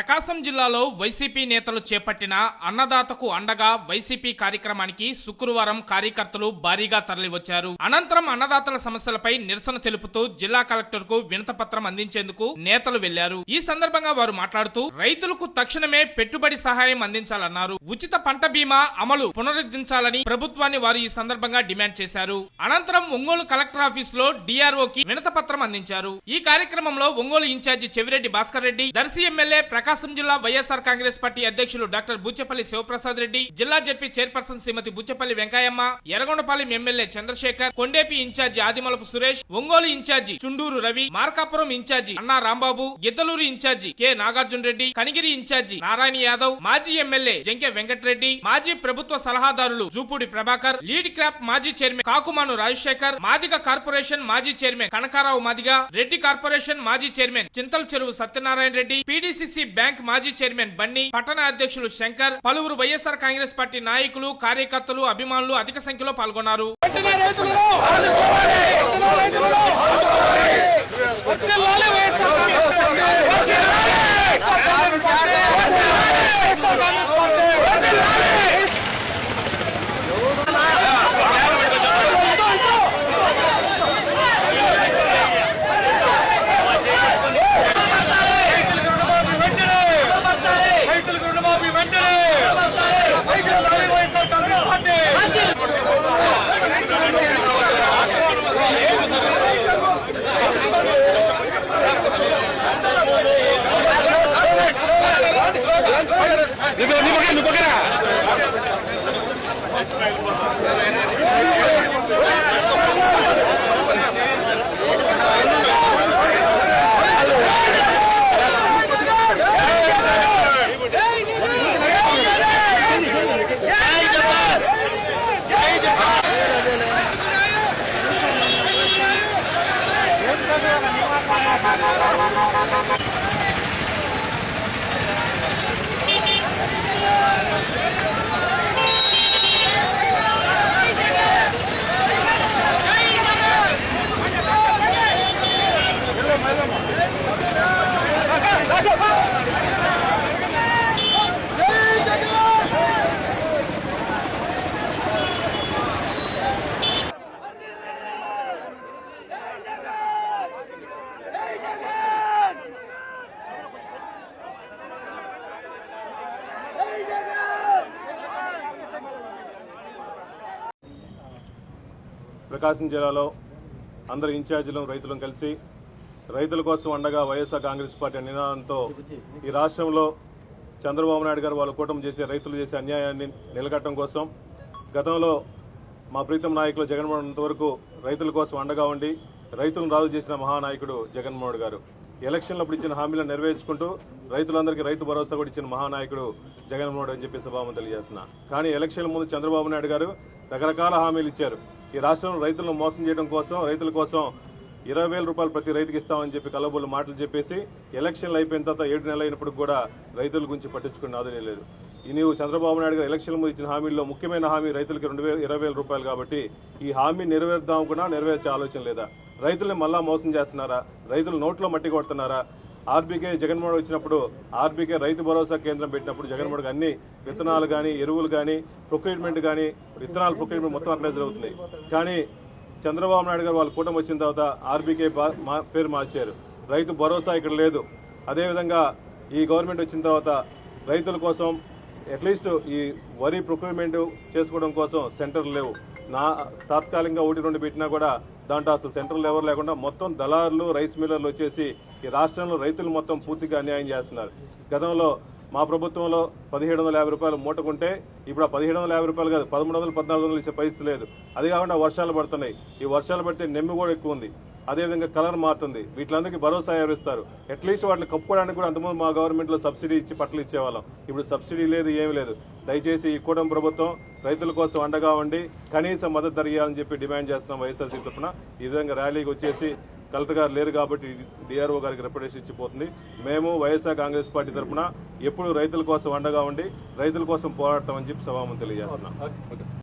ప్రకాశం జిల్లాలో వైసీపీ నేతలు చేపట్టిన అన్నదాతకు అండగా వైసీపీ కార్యక్రమానికి శుక్రవారం కార్యకర్తలు భారీగా తరలివచ్చారు. అనంతరం అన్నదాతల సమస్యలపై నిరసన తెలుపుతూ జిల్లా కలెక్టర్కు వినతపత్రం అందించేందుకు నేతలు వెళ్ళారు. ఈ సందర్భంగా వారు మాట్లాడుతూ రైతులకు తక్షణమే పెట్టుబడి సహాయం అందించాలన్నారు. ఉచిత పంట బీమా అమలు పునరుద్ధరించాలని ప్రభుత్వాన్ని వారు ఈ సందర్భంగా డిమాండ్ చేశారు. అనంతరం ఒంగోలు కలెక్టర్ ఆఫీస్లో డిఆర్ఓకి వినతపత్రం అందించారు. ఈ కార్యక్రమంలో Ongole in charge Chevireddy Bhaskar Reddy Darsi MLA Prakash జిల్లా వైఎస్ఆర్ కాంగ్రెస్ పార్టీ అధ్యక్షులు డాక్టర్ బుచ్చపల్లి శివప్రసాద్ రెడ్డి జిల్లా ZP chairperson Srimathi Buchepalli Venkayamma Yerragondapalem MLA Chandrasekhar Kondepi in charge Adimulapu Suresh Ongole in charge Chunduru Ravi Markapuram in charge Anna Rambabu Giddalur in charge K Nagarjuna Reddy Kanigiri in charge Narayana Yadav మాజీ MLA Junke Venkatareddy మాజీ ప్రభుత్వ సలహాదారులు Jupudi Prabhakar lead crop మాజీ chairman Kakumanu Rajasekhar Madiga corporation మాజీ chairman Kanakarao Madiga Reddy corporation మాజీ chairman Chintala Cheruvu Satyanarayana Reddy PDCC bank మాజీ chairman Bunny పట్టణ అధ్యక్షులు శంకర్ పలువురు వైఎస్ఆర్ కాంగ్రెస్ పార్టీ నాయకులు కార్యకర్తలు అభిమానులు అధిక సంఖ్యలో పాల్గొన్నారు. వెంటనే Thank you. ప్రకాశం జిల్లాలో అందరు ఇన్ఛార్జీలను రైతులను కలిసి రైతుల కోసం అండగా వైఎస్ఆర్ కాంగ్రెస్ పార్టీ నినాదంతో ఈ రాష్ట్రంలో చంద్రబాబు నాయుడు గారు వాళ్ళ కూటమి చేసే రైతులు చేసే అన్యాయాన్ని నిలకట్టడం కోసం గతంలో మా ప్రీతం నాయకులు జగన్మోహన్ వరకు రైతుల కోసం అండగా ఉండి రైతులను రాజు చేసిన మహానాయకుడు జగన్మోహన్ గారు. ఎలక్షన్లప్పుడు ఇచ్చిన హామీలను నెరవేర్చుకుంటూ రైతులందరికీ రైతు భరోసా కూడా ఇచ్చిన మహానాయకుడు జగన్మోహన్ అని చెప్పి సభాము తెలియజేస్తున్నా. కానీ ఎలక్షన్ల ముందు చంద్రబాబు నాయుడు గారు రకరకాల హామీలు ఇచ్చారు. ఈ రాష్ట్రంలో రైతులను మోసం చేయడం కోసం రైతుల కోసం ఇరవై వేల రూపాయలు ప్రతి రైతుకి ఇస్తామని చెప్పి కలబోలు మాటలు చెప్పేసి ఎలక్షన్లు అయిపోయిన తర్వాత ఏడు నెలలు అయినప్పుడు కూడా రైతుల గురించి పట్టించుకుని ఆదునే లేదు. ఈ నీవు చంద్రబాబు నాయుడు గారు ఎలక్షన్ ముందు ఇచ్చిన హామీల్లో ముఖ్యమైన హామీ రైతులకి రెండు వేల ఇరవై వేల రూపాయలు కాబట్టి ఈ హామీ నెరవేర్దాం కూడా నెరవేర్చే ఆలోచన లేదా? రైతుల్ని మళ్ళా మోసం చేస్తున్నారా? రైతులు నోట్లో మట్టి కొడుతున్నారా? ఆర్బీకే జగన్మోహన్ వచ్చినప్పుడు ఆర్బీకే రైతు భరోసా కేంద్రం పెట్టినప్పుడు జగన్మోహన్ అన్ని విత్తనాలు కానీ ఎరువులు కానీ ప్రొక్యూర్మెంట్ కానీ విత్తనాలు ప్రొక్యూర్మెంట్ మొత్తం అక్కడే జరుగుతుంది కానీ చంద్రబాబు నాయుడు గారు వాళ్ళ కూటమి వచ్చిన తర్వాత ఆర్బీకే బా- మా- పేరు మార్చారు. రైతు భరోసా ఇక్కడ లేదు. అదేవిధంగా ఈ గవర్నమెంట్ వచ్చిన తర్వాత రైతుల కోసం అట్లీస్ట్ ఈ వరి ప్రొక్యూర్మెంట్ చేసుకోవడం కోసం సెంటర్లు లేవు. నా తాత్కాలికంగా ఒకటి రెండు పెట్టినా కూడా దాంట్లో అసలు సెంటర్లు ఎవరు లేకుండా మొత్తం దళారులు రైస్ మిల్లర్లు వచ్చేసి ఈ రాష్ట్రంలో రైతులు మొత్తం పూర్తిగా అన్యాయం చేస్తున్నారు. గతంలో మా ప్రభుత్వంలో పదిహేడు వందల యాభై రూపాయలు మూటకుంటే ఇప్పుడు ఆ పదిహేడు వందల యాభై రూపాయలు కాదు పదమూడు వందలు పద్నాలుగు వందలు ఇచ్చే పరిస్థితి లేదు. అది కాకుండా వర్షాలు పడుతున్నాయి. ఈ వర్షాలు పడితే నెమ్మి కూడా ఎక్కువ ఉంది. అదేవిధంగా కలర్ మారుతుంది. వీటిలందరికీ భరోసా ఎవరిస్తారు? అట్లీస్ట్ వాటిని కప్పుకోవడానికి కూడా అంతకుముందు మా గవర్నమెంట్లో సబ్సిడీ ఇచ్చి పట్టలు ఇచ్చేవాళ్ళం. ఇప్పుడు సబ్సిడీ లేదు ఏమీ లేదు. దయచేసి ఈ కూటమి ప్రభుత్వం రైతుల కోసం అండగా ఉండి కనీస మద్దతు ధర ఇవ్వాలని చెప్పి డిమాండ్ చేస్తున్నాం వైఎస్ఆర్సీ తరఫున. ఈ విధంగా ర్యాలీకి వచ్చేసి కలెక్టర్ గారు లేరు కాబట్టి డిఆర్ఓ గారికి రిప్రజెంటేషన్ ఇచ్చిపోతుంది. మేము వైఎస్ఆర్ కాంగ్రెస్ పార్టీ తరఫున ఎప్పుడు రైతుల కోసం అండగా ఉండి రైతుల కోసం పోరాడతామని చెప్పి సభాముఖం తెలియజేస్తున్నాం.